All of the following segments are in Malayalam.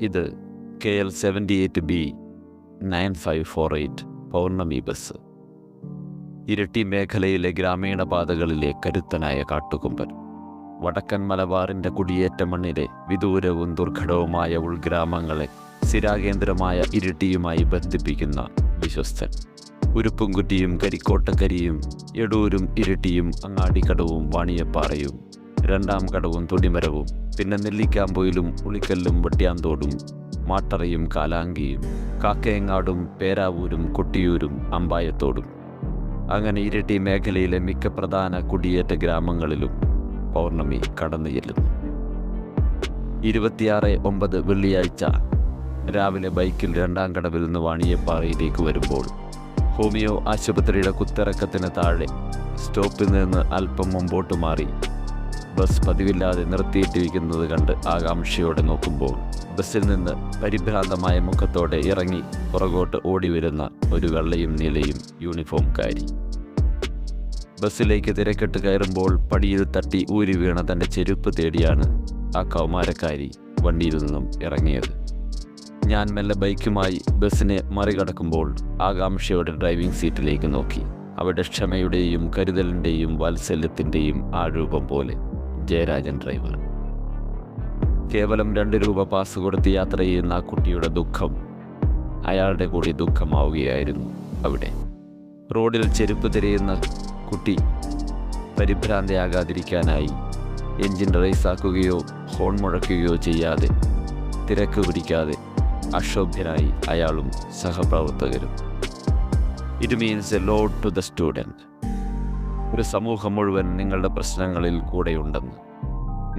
ഇത് K L seventy eight B nine five four eight Pournami bus. ഇരട്ടി മേഖലയിലെ ഗ്രാമീണ പാതകളിലെ കരുത്തനായ കാട്ടുകൊമ്പൻ. വടക്കൻ മലബാറിന്റെ കുടിയേറ്റ മണ്ണിലെ വിദൂരവും ദുർഘടവുമായ ഉൾഗ്രാമങ്ങളെ സ്ഥിരാകേന്ദ്രമായ ഇരട്ടിയുമായി ബന്ധിപ്പിക്കുന്ന വിശ്വസ്തൻ. ഉരുപ്പുംകുറ്റിയും കരിക്കോട്ടക്കരിയും എടൂരും ഇരട്ടിയും അങ്ങാടിക്കടവും വാണിയപ്പാറയും രണ്ടാം കടവും തൊടിമരവും പിന്നെ നെല്ലിക്കാമ്പൊയിലും ഉളിക്കല്ലും വെട്ടിയാന്തോടും മാട്ടറയും കാലാങ്കിയും കാക്കയങ്ങാടും പേരാവൂരും കൊട്ടിയൂരും അമ്പായത്തോടും. അങ്ങനെ ഇരട്ടി മേഖലയിലെ മിക്ക പ്രധാന കുടിയേറ്റ ഗ്രാമങ്ങളിലും പൗർണമി കടന്നു ചെല്ലുന്നു. ഇരുപത്തിയാറ് ഒമ്പത് വെള്ളിയാഴ്ച രാവിലെ ബൈക്കിൽ രണ്ടാം കടവിൽ നിന്ന് വാണിയപ്പാറയിലേക്ക് വരുമ്പോൾ ഹോമിയോ ആശുപത്രിയുടെ കുത്തിറക്കത്തിന് താഴെ സ്റ്റോപ്പിൽ നിന്ന് അല്പം മുമ്പോട്ട് മാറി ബസ് പതിവില്ലാതെ നിർത്തിയിട്ടിരിക്കുന്നത് കണ്ട് ആകാംക്ഷയോടെ നോക്കുമ്പോൾ ബസ്സിൽ നിന്ന് പരിഭ്രാന്തമായ മുഖത്തോടെ ഇറങ്ങി പുറകോട്ട് ഓടി വരുന്ന ഒരു വെള്ളയും നീലയും യൂണിഫോംകാരി ബസ്സിലേക്ക് തിരക്കിട്ട് കയറുമ്പോൾ പടിയിൽ തട്ടി ഊരി വീണ തന്റെ ചെരുപ്പ് തേടിയാണ് ആ കൗമാരക്കാരി വണ്ടിയിൽ നിന്നും ഇറങ്ങിയത്. ഞാൻ മെല്ലെ ബൈക്കുമായി ബസ്സിനെ മറികടക്കുമ്പോൾ ആകാംക്ഷയോടെ ഡ്രൈവിംഗ് സീറ്റിലേക്ക് നോക്കി. അവിടെ ക്ഷമയുടെയും കരുതലിന്റെയും വാത്സല്യത്തിന്റെയും ആ രൂപം പോലെ ജയരാജൻ ഡ്രൈവർ കേവലം രണ്ട് രൂപ പാസ് കൊടുത്ത് യാത്ര ചെയ്യുന്ന ആ കുട്ടിയുടെ ദുഃഖം അയാളുടെ കൂടി ദുഃഖമാവുകയായിരുന്നു അവിടെ. റോഡിൽ ചെരുപ്പ് തിരയുന്ന കുട്ടി പരിഭ്രാന്തയാകാതിരിക്കാനായി എൻജിൻ റേസാക്കുകയോ ഹോൺ മുഴക്കുകയോ ചെയ്യാതെ തിരക്ക് പിടിക്കാതെ അക്ഷോഭ്യനായി അയാളും സഹപ്രവർത്തകരും. It means a load to the student ഒരു സമൂഹം മുഴുവൻ നിങ്ങളുടെ പ്രശ്നങ്ങളിൽ കൂടെയുണ്ടെന്ന്.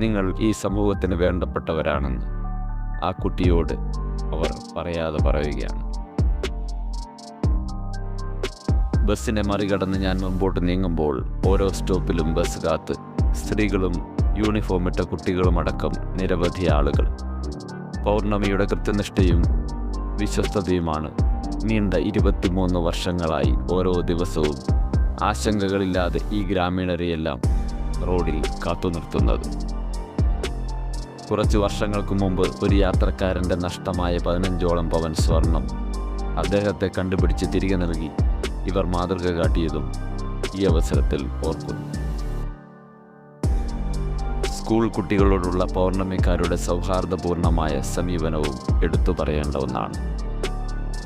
നിങ്ങൾ ഈ സമൂഹത്തിന് വേണ്ടപ്പെട്ടവരാണെന്ന് ആ കുട്ടിയോട് അവർ പറയാതെ പറയുകയാണ്. ബസ്സിനെ മറികടന്ന് ഞാൻ മുമ്പോട്ട് നീങ്ങുമ്പോൾ ഓരോ സ്റ്റോപ്പിലും ബസ് കാത്ത് സ്ത്രീകളും യൂണിഫോം ഇട്ട കുട്ടികളുമടക്കം നിരവധി ആളുകൾ. പൗർണമിയുടെ കൃത്യനിഷ്ഠയും വിശ്വസ്തതയുമാണ്. നീണ്ട ഇരുപത്തിമൂന്ന് വർഷങ്ങളായി ഓരോ ദിവസവും ആശങ്കകളില്ലാതെ ഈ ഗ്രാമീണരെയെല്ലാം റോഡിൽ കാത്തുനിർത്തുന്നത് കുറച്ച് വർഷങ്ങൾക്ക് മുമ്പ് ഒരു യാത്രക്കാരന്റെ നഷ്ടമായ പതിനഞ്ചോളം പവൻ സ്വർണം അദ്ദേഹത്തെ കണ്ടുപിടിച്ച് തിരികെ നൽകി ഇവർ മാതൃക കാട്ടിയതും ഈ അവസരത്തിൽ ഓർക്കുന്നു. സ്കൂൾ കുട്ടികളോടുള്ള പൗർണമിക്കാരുടെ സൗഹാർദ്ദപൂർണമായ സമീപനവും എടുത്തു പറയേണ്ട ഒന്നാണ്.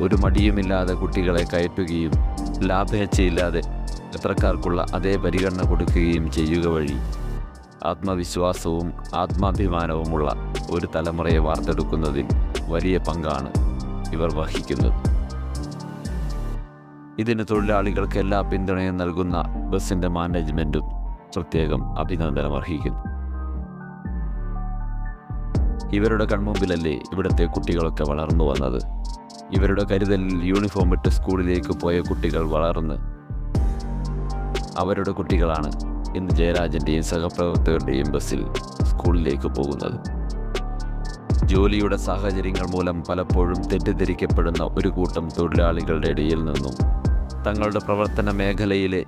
ഒരു മടിയുമില്ലാതെ കുട്ടികളെ കയറ്റുകയും ലാഭേച്ഛയില്ലാതെ യാത്രക്കാർക്കുള്ള അതേ പരിഗണന കൊടുക്കുകയും ചെയ്യുക വഴി ആത്മവിശ്വാസവും ആത്മാഭിമാനവുമുള്ള ഒരു തലമുറയെ വാർത്തെടുക്കുന്നതിൽ വലിയ പങ്കാണ് ഇവർ വഹിക്കുന്നത്. ഇതിന് തൊഴിലാളികൾക്ക് എല്ലാ പിന്തുണയും നൽകുന്ന ബസ്സിന്റെ മാനേജ്മെന്റും പ്രത്യേകം അഭിനന്ദനം അർഹിക്കുന്നു. ഇവരുടെ കൺമുമ്പിലല്ലേ ഇവിടുത്തെ കുട്ടികളൊക്കെ വളർന്നു വന്നത്? ഇവരുടെ കരുതലിൽ യൂണിഫോം ഇട്ട് സ്കൂളിലേക്ക് പോയ കുട്ടികൾ വളർന്ന് അവരുടെ കുട്ടികളാണ് ഇന്ന് ജയരാജന്റെയും സഹപ്രവർത്തകരുടെയും ബസ്സിൽ സ്കൂളിലേക്ക് പോകുന്നത്. ജോലിയുടെ സാഹചര്യങ്ങൾ മൂലം പലപ്പോഴും തെറ്റിദ്ധരിക്കപ്പെടുന്ന ഒരു കൂട്ടം തൊഴിലാളികളുടെ ഇടയിൽ നിന്നും തങ്ങളുടെ പ്രവർത്തന മേഖലയിലെ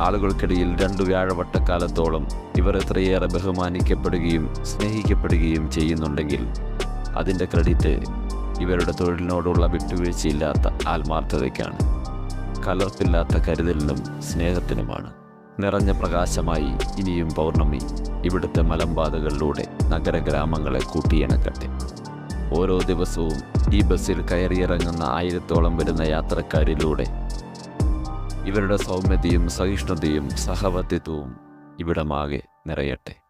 ആളുകൾക്കിടയിൽ രണ്ടു വ്യാഴവട്ടക്കാലത്തോളം ഇവർ എത്രയേറെ ബഹുമാനിക്കപ്പെടുകയും സ്നേഹിക്കപ്പെടുകയും ചെയ്യുന്നുണ്ടെങ്കിൽ അതിന്റെ ക്രെഡിറ്റ് ഇവരുടെ തൊഴിലിനോടുള്ള വിട്ടുവീഴ്ചയില്ലാത്ത ആത്മാർത്ഥതയ്ക്കാണ്. കലർപ്പില്ലാത്ത കരുതലിനും സ്നേഹത്തിനുമാണ്. നിറഞ്ഞ പ്രകാശമായി ഇനിയും പൗർണമി ഇവിടുത്തെ മലമ്പാതകളിലൂടെ നഗരഗ്രാമങ്ങളെ കൂട്ടിയിണക്കട്ടെ. ഓരോ ദിവസവും ഈ ബസ്സിൽ കയറിയിറങ്ങുന്ന ആയിരത്തോളം വരുന്ന യാത്രക്കാരിലൂടെ ഇവരുടെ സൗമ്യതയും സഹിഷ്ണുതയും സഹവർത്തിത്വവും ഇവിടമാകെ നിറയട്ടെ.